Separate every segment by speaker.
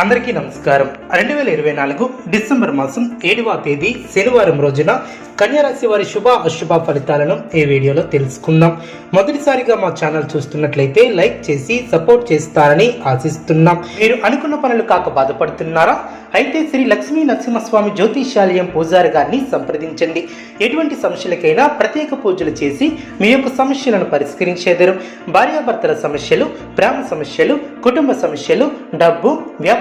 Speaker 1: అందరికీ నమస్కారం. రెండు వేల ఇరవై నాలుగు డిసెంబర్ మాసం ఏడవ తేదీ శనివారం రోజున కన్యారాశి వారి శుభ అశుభ ఫలితాలను ఈ వీడియోలో తెలుసుకుందాం. మొదటిసారిగా మా ఛానల్ చూస్తున్నట్లయితే లైక్ చేసి సపోర్ట్ చేస్తారని ఆశిస్తున్నాం. మీరు అనుకున్న పనులు కాక బాధపడుతున్నారా? అయితే శ్రీ లక్ష్మీ నరసింహస్వామి జ్యోతిషాలయం పూజారి గారిని సంప్రదించండి. ఎటువంటి సమస్యలకైనా ప్రత్యేక పూజలు చేసి మీ యొక్క సమస్యలను పరిష్కరించేదరు. భార్యాభర్తల సమస్యలు ప్రేమ సమస్యలు కుటుంబ సమస్యలు డబ్బు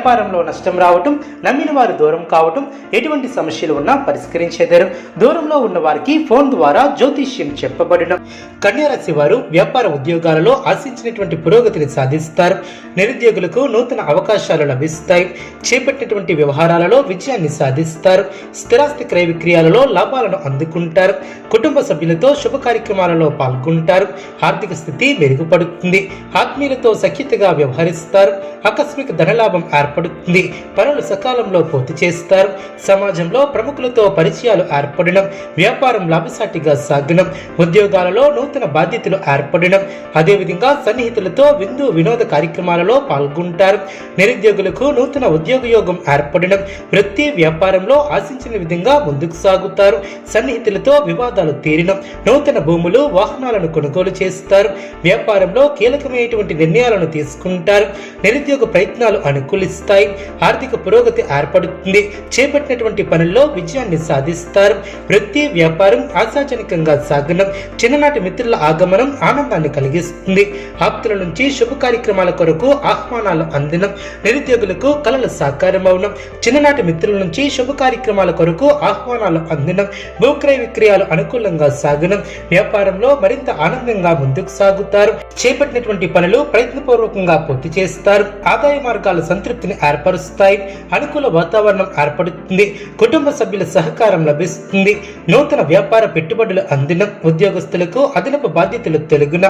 Speaker 1: వ్యాపారంలో నష్టం రావటం నమ్మిన వారు దూరం కావటం ఎటువంటి సమస్యలు ఉన్నా పరిష్కరించేదారు. దూరంలో ఉన్న వారికి ఫోన్ ద్వారా జ్యోతిష్యం చెప్పబడిన కన్యారాశి వారు వ్యాపార ఉద్యోగాలలో ఆశించినటువంటి పురోగతిని సాధిస్తారు. నిరుద్యోగులకు నూతన అవకాశాలు లభిస్తాయి. చేపట్టినటువంటి వ్యవహారాలలో విజయాన్ని సాధిస్తారు. స్థిరాస్తి క్రయ విక్రయాలలో లాభాలను అందుకుంటారు. కుటుంబ సభ్యులతో శుభ కార్యక్రమాలలో పాల్గొంటారు. ఆర్థిక స్థితి మెరుగుపడుతుంది. ఆత్మీయులతో సఖ్యతగా వ్యవహరిస్తారు. ఆకస్మిక ధనలాభం ఏర్పడుతుంది. పనులు సకాలంలో పూర్తి చేస్తారు. సమాజంలో ప్రముఖులతో పరిచయాలు ఏర్పడడం వ్యాపారం లాభసాటిగా సాగడం ఉద్యోగాలలో నూతన బాధ్యతలు ఏర్పడడం అదేవిధంగా సన్నిహితులతో విందు వినోద కార్యక్రమాలలో పాల్గొంటారు. నిరుద్యోగులకు నూతన ఉద్యోగ యోగం ఏర్పడడం వృత్తి వ్యాపారంలో ఆశించిన విధంగా ముందుకు సాగుతారు. సన్నిహితులతో వివాదాలు తీరినం నూతన భూములు వాహనాలను కొనుగోలు చేస్తారు. వ్యాపారంలో కీలకమైనటువంటి నిర్ణయాలను తీసుకుంటారు. నిరుద్యోగ ప్రయత్నాలు సాధిస్తాయి. ఆర్థిక పురోగతి ఏర్పడుతుంది. చేపట్టినటువంటి పనుల్లో విజయాన్ని సాధిస్తారు. వృత్తి వ్యాపారం ఆశాజనకంగా సాగడం చిన్ననాటి మిత్రుల ఆగమనం ఆనందాన్ని కలిగిస్తుంది. ఆప్తుల నుంచి శుభ కార్యక్రమాల కొరకు ఆహ్వానాలు అందినం నిరుద్యోగులకు కలలు సాకారం అవడం చిన్ననాటి మిత్రుల నుంచి శుభ కార్యక్రమాల కొరకు ఆహ్వానాలు అందినం భూక్రయ విక్రయాలు అనుకూలంగా సాగడం వ్యాపారంలో మరింత ఆనందంగా ముందుకు సాగుతారు. చేపట్టినటువంటి పనులు ప్రయత్నపూర్వకంగా పూర్తి చేస్తారు. ఆదాయ మార్గాల పరిస్థితిని ఏర్పరుస్తాయి అనుకూల వాతావరణం ఏర్పడుతుంది కుటుంబ సభ్యుల సహకారం లభిస్తుంది నూతన వ్యాపార పెట్టుబడులు అందిన ఉద్యోగస్తులకు అదనపు బాధ్యతలు తెలుగున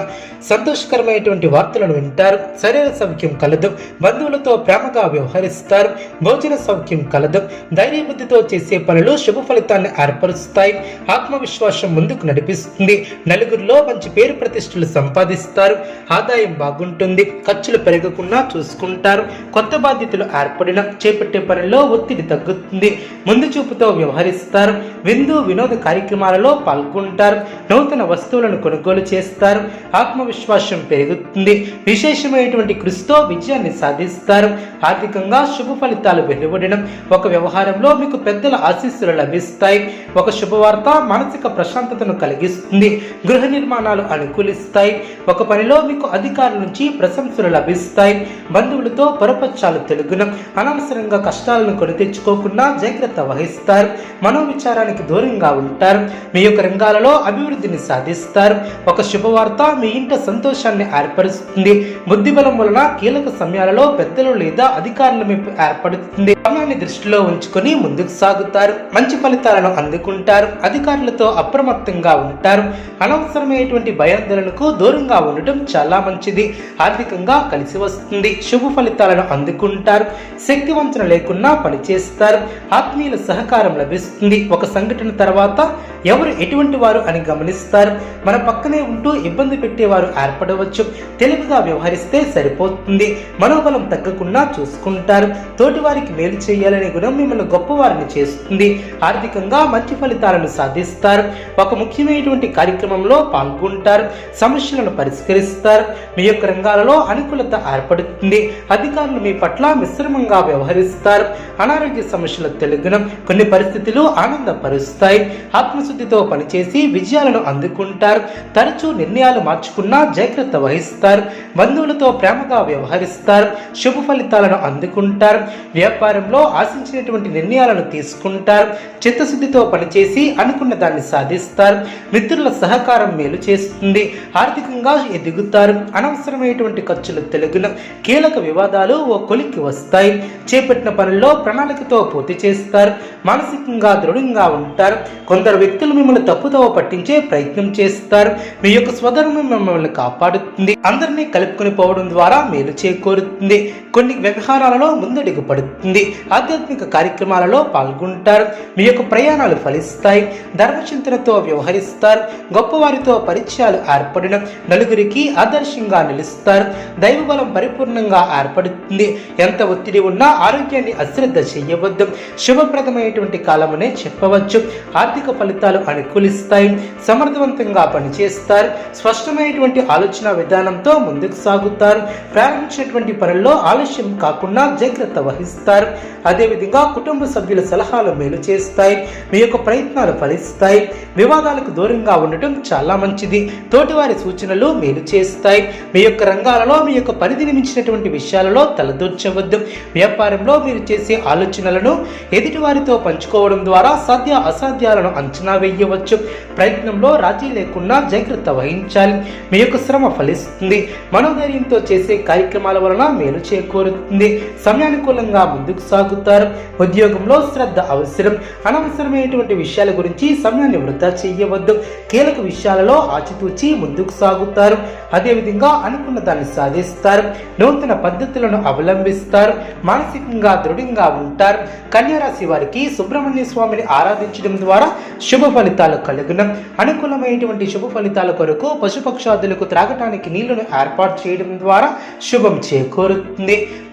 Speaker 1: సంతోషకరమైనటువంటి వార్తలను వింటారు శరీర సౌఖ్యం కలదు బంధువులతో ప్రేమగా వ్యవహరిస్తారు భోజన సౌఖ్యం కలదు ధైర్యబుద్ధితో చేసే పనులు శుభ ఫలితాన్ని ఏర్పరుస్తాయి ఆత్మవిశ్వాసం ముందుకు నడిపిస్తుంది నలుగురిలో మంచి పేరు ప్రతిష్టలు సంపాదిస్తారు ఆదాయం బాగుంటుంది ఖర్చులు పెరగకుండా చూసుకుంటారు కొత్త బాధ్యత బాధ్యతలు ఏర్పడిన చేపట్టే పనుల్లో ఒత్తిడి తగ్గుతుంది. ముందు చూపుతో వ్యవహరిస్తారు. విందు వినోద కార్యక్రమాలలో పాల్గొంటారు. నూతన వస్తువులను కొనుగోలు చేస్తారు. ఆత్మవిశ్వాసం పెరుగుతుంది. విశేషమైనటువంటి కృషితో విజయాన్ని సాధిస్తారు. ఆర్థికంగా శుభ ఫలితాలు వెలువడడం ఒక వ్యవహారంలో మీకు పెద్దల ఆశీస్సులు లభిస్తాయి. ఒక శుభవార్త మానసిక ప్రశాంతతను కలిగిస్తుంది. గృహ నిర్మాణాలు అనుకూలిస్తాయి. ఒక పనిలో మీకు అధికారుల నుంచి ప్రశంసలు లభిస్తాయి. బంధువులతో పొరపచ్చాలు తెలుగునం. అనవసరంగా కష్టాలను కొని తెచ్చుకోకుండా జాగ్రత్త వహిస్తారు. మనోవిచారానికి దూరంగా ఉంటారు. మీ యొక్క రంగాలలో అభివృద్ధిని సాధిస్తారు. ఒక శుభవార్త మీ ఇంట సంతోషాన్ని ఏర్పరుస్తుంది. బుద్ధిబలం వలన కీలక సమయాలలో పెద్దలు లేదా అధికారుల మెప్పు ఏర్పడుతుంది. ఫలాన్ని దృష్టిలో ఉంచుకొని ముందుకు సాగుతారు. మంచి ఫలితాలను అందుకుంటారు. అధికారులతో అప్రమత్తంగా ఉంటారు. అనవసరమైనటువంటి భయాందోళనకు దూరంగా ఉండటం చాలా మంచిది. ఆర్థికంగా కలిసి వస్తుంది. శుభ ఫలితాలను అందుకుంటారు. శక్తి వంచన లేకుండా పనిచేస్తారు. ఆత్మీయుల సహకారం లభిస్తుంది. ఒక సంఘటన తర్వాత ఎవరు ఎటువంటి వారు అని గమనిస్తారు. మన పక్కనే ఉంటూ ఇబ్బంది పెట్టేవారు ఏర్పడవచ్చు. తెలివిగా వ్యవహరిస్తే సరిపోతుంది. మనోబలం తగ్గకుండా చూసుకుంటారు. తోటివారికి మేలు చేయాలనే గుణం మిమ్మల్ని గొప్పవారిని చేస్తుంది. ఆర్థికంగా మంచి ఫలితాలను సాధిస్తారు. ఒక ముఖ్యమైనటువంటి కార్యక్రమంలో పాల్గొంటారు. సమస్యలను పరిష్కరిస్తారు. మీ యొక్క రంగాలలో అనుకూలత ఏర్పడుతుంది. అధికారులు మీ పట్ల మిశ్రమంగా వ్యవహరిస్తారు. అనారోగ్య సమస్యల తెలుగునం కొన్ని పరిస్థితులు ఆనందపరుస్తాయి. ఆత్మశుద్ధితో పనిచేసి విజయాలను అందుకుంటారు. తరచూ నిర్ణయాలు మార్చుకున్నా జాగ్రత్త వహిస్తారు. బంధువులతో ప్రేమగా వ్యవహరిస్తారు. శుభ ఫలితాలను అందుకుంటారు. వ్యాపారం వ్యాపారంలో ఆశించినటువంటి నిర్ణయాలను తీసుకుంటారు చిత్తశుద్ధితో పనిచేసి అనుకున్న దాన్ని సాధిస్తారు మిత్రుల సహకారం మేలు చేస్తుంది ఆర్థికంగా ఎదుగుతారు అనవసరమైనటువంటి ఖర్చులు తెలుగున కీలక వివాదాలు ఓ కొలికి వస్తాయి చేపట్టిన పనుల్లో ప్రణాళికతో పూర్తి చేస్తారు మానసికంగా దృఢంగా ఉంటారు కొందరు వ్యక్తులు మిమ్మల్ని తప్పుదోవ పట్టించే ప్రయత్నం చేస్తారు మీ యొక్క స్వధర్మం మిమ్మల్ని కాపాడుతుంది అందరినీ కలుపుకొని పోవడం ద్వారా మేలు చేకూరుతుంది కొన్ని వ్యవహారాలలో ముందడుగు పడుతుంది ఆధ్యాత్మిక కార్యక్రమాలలో పాల్గొంటారు. మీ యొక్క ప్రయాణాలు ఫలిస్తాయి. ధర్మచింతనతో వ్యవహరిస్తారు. గొప్పవారితో పరిచయాలు ఏర్పడిన నలుగురికి ఆదర్శంగా నిలుస్తారు. దైవబలం పరిపూర్ణంగా ఏర్పడుతుంది. ఎంత ఒత్తిడి ఉన్నా ఆరోగ్యాన్ని అశ్రద్ధ చేయవద్దు. శుభప్రదమైనటువంటి కాలమనే చెప్పవచ్చు. ఆర్థిక ఫలితాలు అనుకూలిస్తాయి. సమర్థవంతంగా పనిచేస్తారు. స్పష్టమైనటువంటి ఆలోచన విధానంతో ముందుకు సాగుతారు. ప్రారంభించినటువంటి పనుల్లో ఆలస్యం కాకుండా జాగ్రత్త వహిస్తారు. అదేవిధంగా కుటుంబ సభ్యుల సలహాలు మేలు చేస్తాయి మీ యొక్క ప్రయత్నాలు ఫలిస్తాయి వివాదాలకు దూరంగా ఉండటం చాలా మంచిది. తోటివారి సూచనలు మేలు చేస్తాయి. మీ యొక్క రంగాలలో మీ యొక్క పరిధిని మించినటువంటి విషయాలలో తలదూర్చవద్దు. వ్యాపారంలో మీరు చేసే ఆలోచనలను ఎదుటివారితో పంచుకోవడం ద్వారా సాధ్య అసాధ్యాలను అంచనా వేయవచ్చు. ప్రయత్నంలో రాజీ లేకుండా జాగ్రత్త వహించాలి. మీ యొక్క శ్రమ ఫలిస్తుంది. మనోధైర్యంతో చేసే కార్యక్రమాల వలన మేలు చేకూరుతుంది. సమయానుకూలంగా ముందుకు కొనసాగుతారు. ఉద్యోగంలో శ్రద్ధ అవసరం అనవసరమైనటువంటి విషయాల గురించి సమయాన్ని వృధా చేయవద్దు. కీలక విషయాలలో ఆచితూచి ముందుకు సాగుతారు. అదేవిధంగా అనుకున్న దాన్ని సాధిస్తారు. నూతన పద్ధతులను అవలంబిస్తారు. మానసికంగా దృఢంగా ఉంటారు. కన్యారాశి వారికి సుబ్రహ్మణ్య స్వామిని ఆరాధించడం ద్వారా శుభ ఫలితాలు కలుగునం. అనుకూలమైనటువంటి శుభ ఫలితాల కొరకు పశుపక్షాదులకు త్రాగటానికి నీళ్ళను ఏర్పాటు చేయడం ద్వారా శుభం చేకూరుతుంది.